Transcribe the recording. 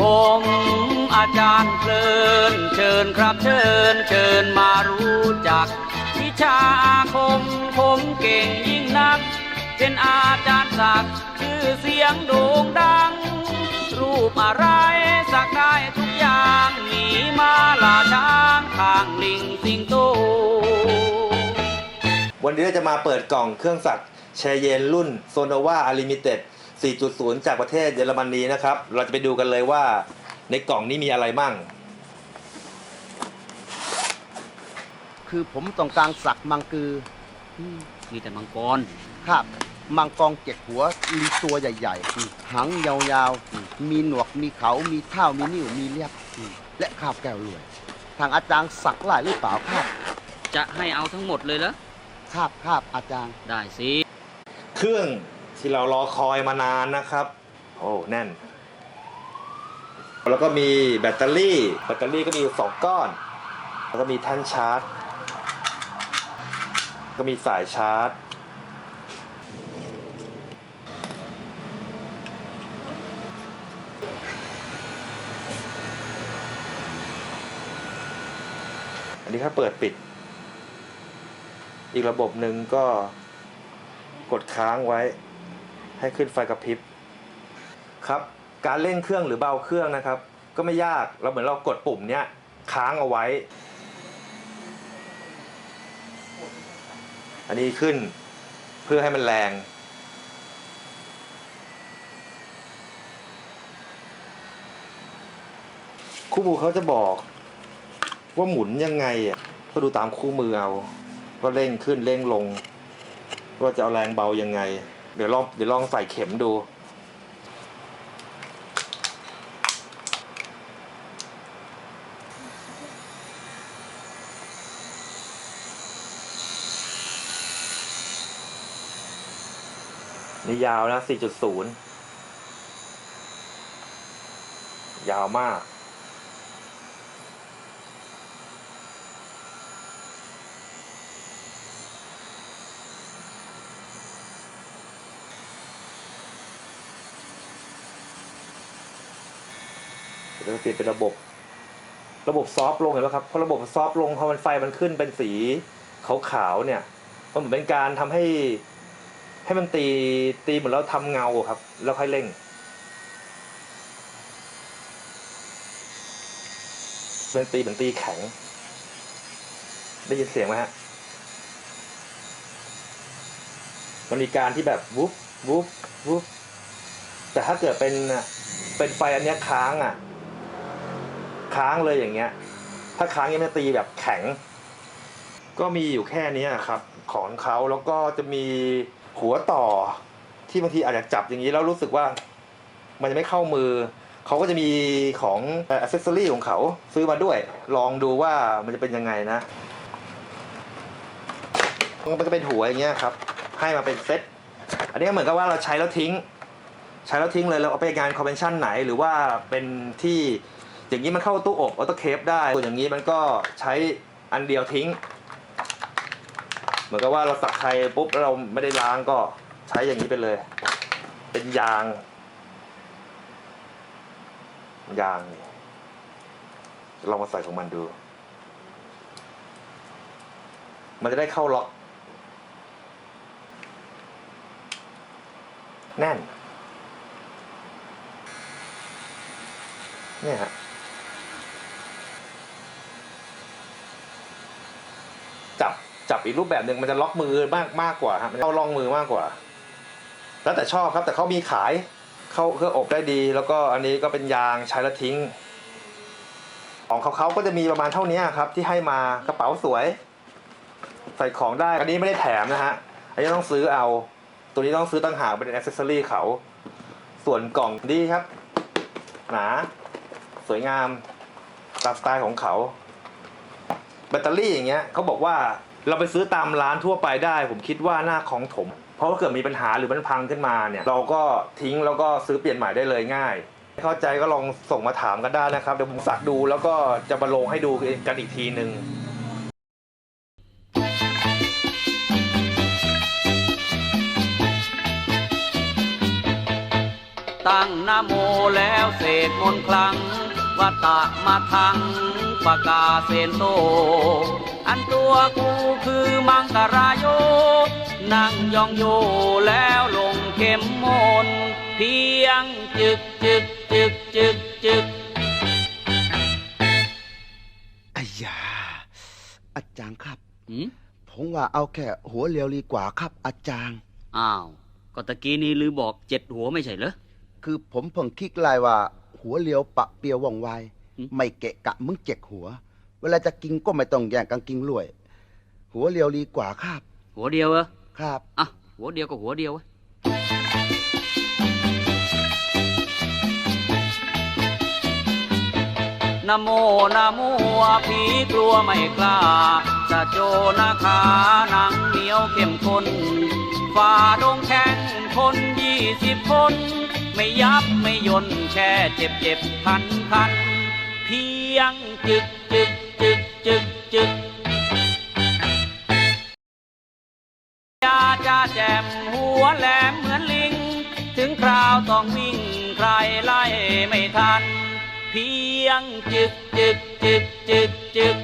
ผมอาจารย์เพลินเชิญครับเชิญเชิญมารู้จัก วิชาอาคมผมเก่งยิ่งนัก เป็นอาจารย์ศักดิ์ชื่อเสียงโด่งดัง รูปอะไรสักได้ทุกอย่างหมีมาลาช้างข้างลิงสิงโต วันนี้เราจะมาเปิดกล่องเครื่องสักแชเยนรุ่นโซโนวาอลิมิเต็ด 4.0 จากประเทศเยอรมนีนะครับ เราจะไปดูกันเลยว่าในกล่องนี้มีอะไรมั่ง คือผมต้องการสักมังกือมีแต่มังกร ครับ มังกรเจ็ดหัวมีตัวใหญ่ๆหางยาวๆ มีหนวกมีเขา มีเท้ามีนิ้วมีเลียบและข้าวแก้วรวย ทางอาจารย์สักหลายหรือเปล่าครับ จะให้เอาทั้งหมดเลยเหรอครับครับอาจารย์ ได้สิ เครื่อง ที่เรารอคอยมานานนะครับ โอ้แน่น แล้วก็มีแบตเตอรี่ แบตเตอรี่ก็มีสองก้อน แล้วก็มีแท่นชาร์จ ก็มีสายชาร์จ อันนี้ถ้าเปิดปิด อีกระบบหนึ่งก็กดค้างไว้ ให้ขึ้นไฟกระพริบครับการเร่งเครื่องหรือเบาเครื่องนะครับ ก็ไม่ยากเราเหมือนเรากดปุ่มเนี้ยค้างเอาไว้ อันนี้ขึ้นเพื่อให้มันแรง คู่มือเขาจะบอกว่าหมุนยังไงอะก็ดูตามคู่มือเอาว่าเร่งขึ้นเร่งลง ว่าจะเอาแรงเบายังไง เดี๋ยวลองเดี๋ยวลองใส่เข็มดู นี่ยาวนะ 4.0 ยาวมาก เดี๋ยวเราเปลี่ยนเป็นระบบ ระบบซอฟต์ลงเห็นไหมครับพอระบบซอฟต์ลงพอมันไฟมันขึ้นเป็นสีขาวๆเนี่ยมันเหมือนเป็นการทำให้ ให้มันตีตีเหมือนเราทำเงาครับ แล้วค่อยเร่งเป็นตีเหมือนตีแข็ง ได้ยินเสียงไหมฮะมันมีการที่แบบวุบวุบวุบแต่ถ้าเกิดเป็นเป็นไฟอันเนี้ยค้างอะ ค้างเลยอย่างเงี้ย ถ้าค้างเงี้ยมันตีแบบแข็ง ก็มีอยู่แค่นี้ครับ ของเขาแล้วก็จะมีหัวต่อที่บางทีอาจจะจับอย่างนี้แล้วรู้สึกว่ามันจะไม่เข้ามือ เขาก็จะมีของอัซเซอรี่ของเขาซื้อมาด้วย ลองดูว่ามันจะเป็นยังไงนะมันจะเป็นหัวอย่างเงี้ยครับ ให้มาเป็นเซตอันนี้เหมือนกับว่าเราใช้แล้วทิ้ง ใช้แล้วทิ้งเลยเราเอาไปงานคอนเวนชั่นไหน หรือว่าเป็นที่ อย่างนี้มันเข้าตู้อบออโต้เคปได้ส่วนอย่างนี้มันก็ใช้อันเดียวทิ้ง เหมือนกับว่าเราสักไทยปุ๊บแล้วเราไม่ได้ล้างก็ใช้อย่างนี้ไปเลย เป็นยาง ยางนี่ลองมาใส่ของมันดู มันจะได้เข้าล็อก แน่น เนี่ยฮะ จับอีกรูปแบบหนึ่งมันจะล็อกมือมากมากกว่าฮะมันเข้าล่องมือมากกว่า แล้วแต่ชอบครับแต่เขามีขายเข้าเครื่องอบได้ดี แล้วก็อันนี้ก็เป็นยางใช้แล้วทิ้ง ของเขาเขาก็จะมีประมาณเท่านี้ครับที่ให้มากระเป๋าสวย ใส่ของได้ อันนี้ไม่ได้แถมนะฮะอันนี้ต้องซื้อเอา ตัวนี้ต้องซื้อตั้งหากเป็นอ c เซสซอรี่เขา ส่วนกล่องดีครับ หนา สวยงามตามสไตล์ของเขาแบตเตอรี่อย่างเงี้ยเขาบอกว่า เราไปซื้อตามร้านทั่วไปได้ ผมคิดว่าหน้าของถม เพราะว่าเกิดมีปัญหาหรือมันพังขึ้นมาเนี่ย เราก็ทิ้งแล้วก็ซื้อเปลี่ยนใหม่ได้เลยง่าย เข้าใจก็ลองส่งมาถามกันได้นะครับ เดี๋ยวผมสักดูแล้วก็จะมาลงให้ดูกันอีกทีหนึ่งตั้งนโมแล้วเสกทมนคลังวัตตะมาทังปากาเซนโต อันตัวกูคือมังกรายโย นั่งยองโยแล้วลงเข็มมนต์เพียงจึกจึกจึกจึกจึกอายาอาจารย์ครับ หืมผมว่าเอาแค่หัวเรียวดีกว่าครับ อาจารย์ อ้าว ก็ตะกี้นี้ลือบอกเจ็ดหัวไม่ใช่เหรอ คือผมเพิ่งคิดไลายว่า หัวเรียวปะเปียวว่องไว อืม ไม่เกะกะมึงเจ็กหัว เวลาจะกินก็ไม่ต้องแย่งกันกินรวย หัวเรียวดีกว่าครับ หัวเดียวเหรอครับ อะ หัวเดียวก็หัวเดียวเว้ยนะโมนะโมผีกลัวไม่กล้าจะโจนาขาหนังเหนียวเข้มข้นฝ่าดงแข่งคนยี่สิบคน ไม่ยับไม่ยนแค่เจ็บเจ็บพันพันเพียงจึกจึก จึกจึกจึกยาจ้าแจมหัวแหลมเหมือนลิง ถึงคราวต้องวิ่งใครไล่ไม่ทัน เพียงจึกจึกจึกจึกจึก